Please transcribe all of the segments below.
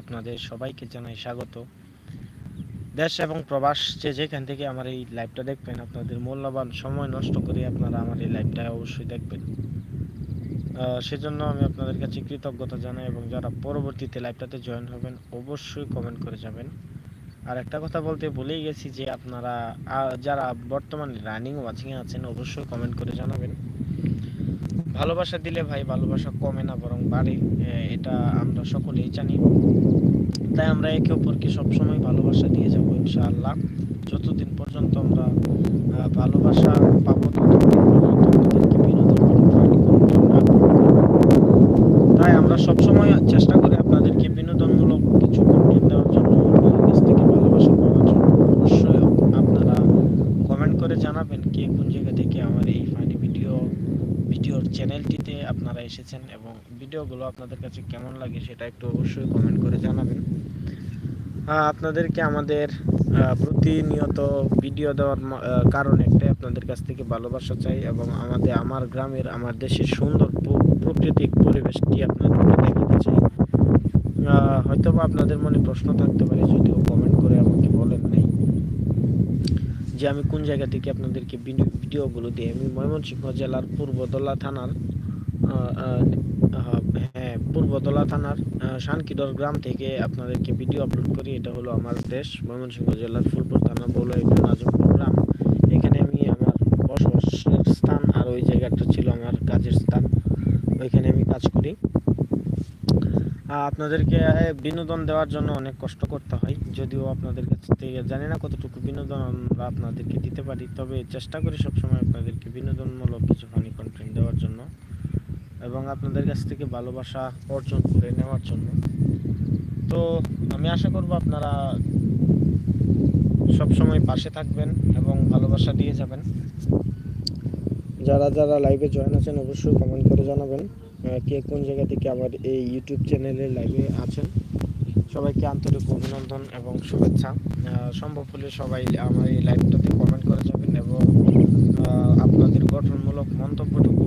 আপনাদের সবাইকে জানাই স্বাগত। দেশ এবং প্রবাস যে যেখান থেকে আমার এই লাইভটা দেখবেন, আপনাদের মূল্যবান সময় নষ্ট করে আপনারা আমার এই লাইভটা অবশ্যই দেখবেন। সেজন্য আমি আপনাদের কাছে কৃতজ্ঞতা জানাই এবং যারা পরবর্তীতে লাইভটাতে জয়েন হবেন, অবশ্যই কমেন্ট করে যাবেন। আর একটা কথা বলতে ভুলেই গেছি যে আপনারা যারা বর্তমানে রানিং ওয়াচিংয়ে আছেন, অবশ্যই কমেন্ট করে জানাবেন। ভালোবাসা দিলে ভাই ভালোবাসা কমে না, বরং বাড়ে। এটা আমরা সকলেই জানি। তাই আমরা একে অপরকে সবসময় ভালোবাসা দিয়ে যাব, ইনশাআল্লাহ। যতদিন পর্যন্ত আমরা ভালোবাসা পাবো। তাই আমরা সবসময় চেষ্টা করি আপনাদেরকে বিনোদনমূলক কিছু কন্টেন্ট দেওয়ার জন্য আপনাদের কাছ থেকে ভালোবাসা পাওয়ার জন্য অবশ্যই আপনারা কমেন্ট করে জানাবেন কে কোন জায়গা থেকে আমার এই ফানি ভিডিও ভিডিওর চ্যানেলটিতে আপনারা এসেছেন এবং ভিডিওগুলো আপনাদের কাছে কেমন লাগে সেটা একটু অবশ্যই কমেন্ট করে জানাবেন। আপনাদেরকে আমাদের প্রতিনিয়ত ভিডিও দেওয়ার কারণ একটাই আপনাদের কাছ থেকে ভালোবাসা চাই এবং আমাদের আমার গ্রামের আমার দেশের সুন্দর প্র- প্রাকৃতিক পরিবেশটি আপনাদেরকে দেখাতে চাই। আহ, হয়তোবা আপনাদের মনে প্রশ্ন থাকতে পারে যদিও কমেন্ট করে যে আমি কোন জায়গা থেকে আপনাদেরকে ভিডিও- ভিডিওগুলো দিই? আমি ময়মনসিংহ জেলার পূর্বদলা থানার হ্যাঁ পূর্বদলা থানার আহ, শানকিদর গ্রাম থেকে আপনাদেরকে ভিডিও আপলোড করি। এটা হলো আমার দেশ ময়মনসিংহ জেলার ফুলপুর থানা বলে নাজমপুর গ্রাম। এখানে আমি আমার বসবাসের স্থান আর ওই জায়গাটা ছিল আমার কাজের স্থান। ওইখানে আমি কাজ করি। আপনাদেরকে বিনোদন দেওয়ার জন্য অনেক কষ্ট করতে হয়। যদিও আপনাদের কাছ থেকে জানি না কতটুকু বিনোদন আমরা আপনাদেরকে দিতে পারি, তবে চেষ্টা করি সবসময় আপনাদেরকে বিনোদনমূলক কিছু ফানি কন্টেন্ট দেওয়ার জন্য এবং আপনাদের কাছ থেকে ভালোবাসা অর্জন করে নেওয়ার জন্য। তো আমি আশা করব আপনারা সবসময় পাশে থাকবেন এবং ভালোবাসা দিয়ে যাবেন। যারা যারা লাইভে জয়েন আছেন, অবশ্যই কমেন্ট করে জানাবেন। কে কোন জায়গা থেকে আমার এই ইউটিউব চ্যানেলে লাইভে আছেন, সবাইকে আন্তরিক অভিনন্দন এবং শুভেচ্ছা। সম্ভব হলে সবাই আমার এই লাইভটাতে কমেন্ট করে যাবেন এবং আপনাদের গঠনমূলক মন্তব্যটুকু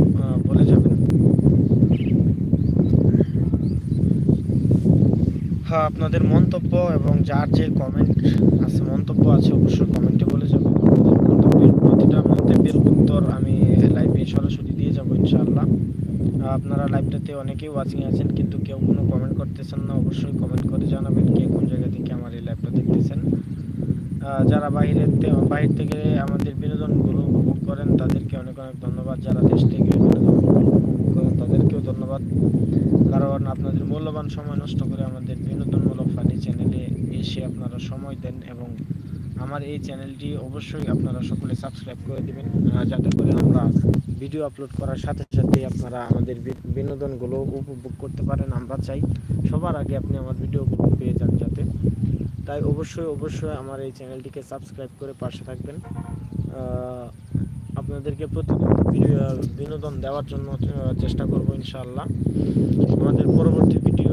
বলে যাবেন। হ্যাঁ আপনাদের মন্তব্য এবং যার যে কমেন্ট আছে, মন্তব্য আছে, অবশ্যই কমেন্টে বলে যাবেন। মন্তব্যের প্রতিটা মন্তব্যের উত্তর আমি লাইভে সরাসরি দিয়ে যাব, ইনশাআল্লাহ। আপনারা লাইভটাতে অনেকেই ওয়াচিং আছেন, কিন্তু কেউ কোনো কমেন্ট করতেছেন না, অবশ্যই কমেন্ট করে জানাবেন কে কোন জায়গা থেকে আমার এই লাইভটা দেখতেছেন। যারা বাইরের তে- বাইরে থেকে আমাদের বিনোদনগুলো উপভোগ করেন, তাদেরকে অনেক অনেক ধন্যবাদ। যারা দেশ থেকে করেন, তাদেরকেও ধন্যবাদ। কারণ আপনাদের মূল্যবান সময় নষ্ট করে আমাদের বিনোদনমূলক ফানি চ্যানেলে এসে আপনারা সময় দেন এবং আমার এই চ্যানেলটি অবশ্যই আপনারা সকলে সাবস্ক্রাইব করে দেবেন যাতে করে আমরা ভিডিও আপলোড করার সাথে সাথে আপনারা আমাদের বিনোদনগুলো উপভোগ করতে পারেন। আমরা চাই সবার আগে আপনি আমার ভিডিওগুলো পেয়ে যান যাতে। তাই অবশ্যই অবশ্যই আমার এই চ্যানেলটিকে সাবস্ক্রাইব করে পাশে থাকবেন। আপনাদেরকে প্রতিদিন বিনোদন দেওয়ার জন্য চেষ্টা করব ইনশাআল্লাহ। আমাদের পরবর্তী ভিডিও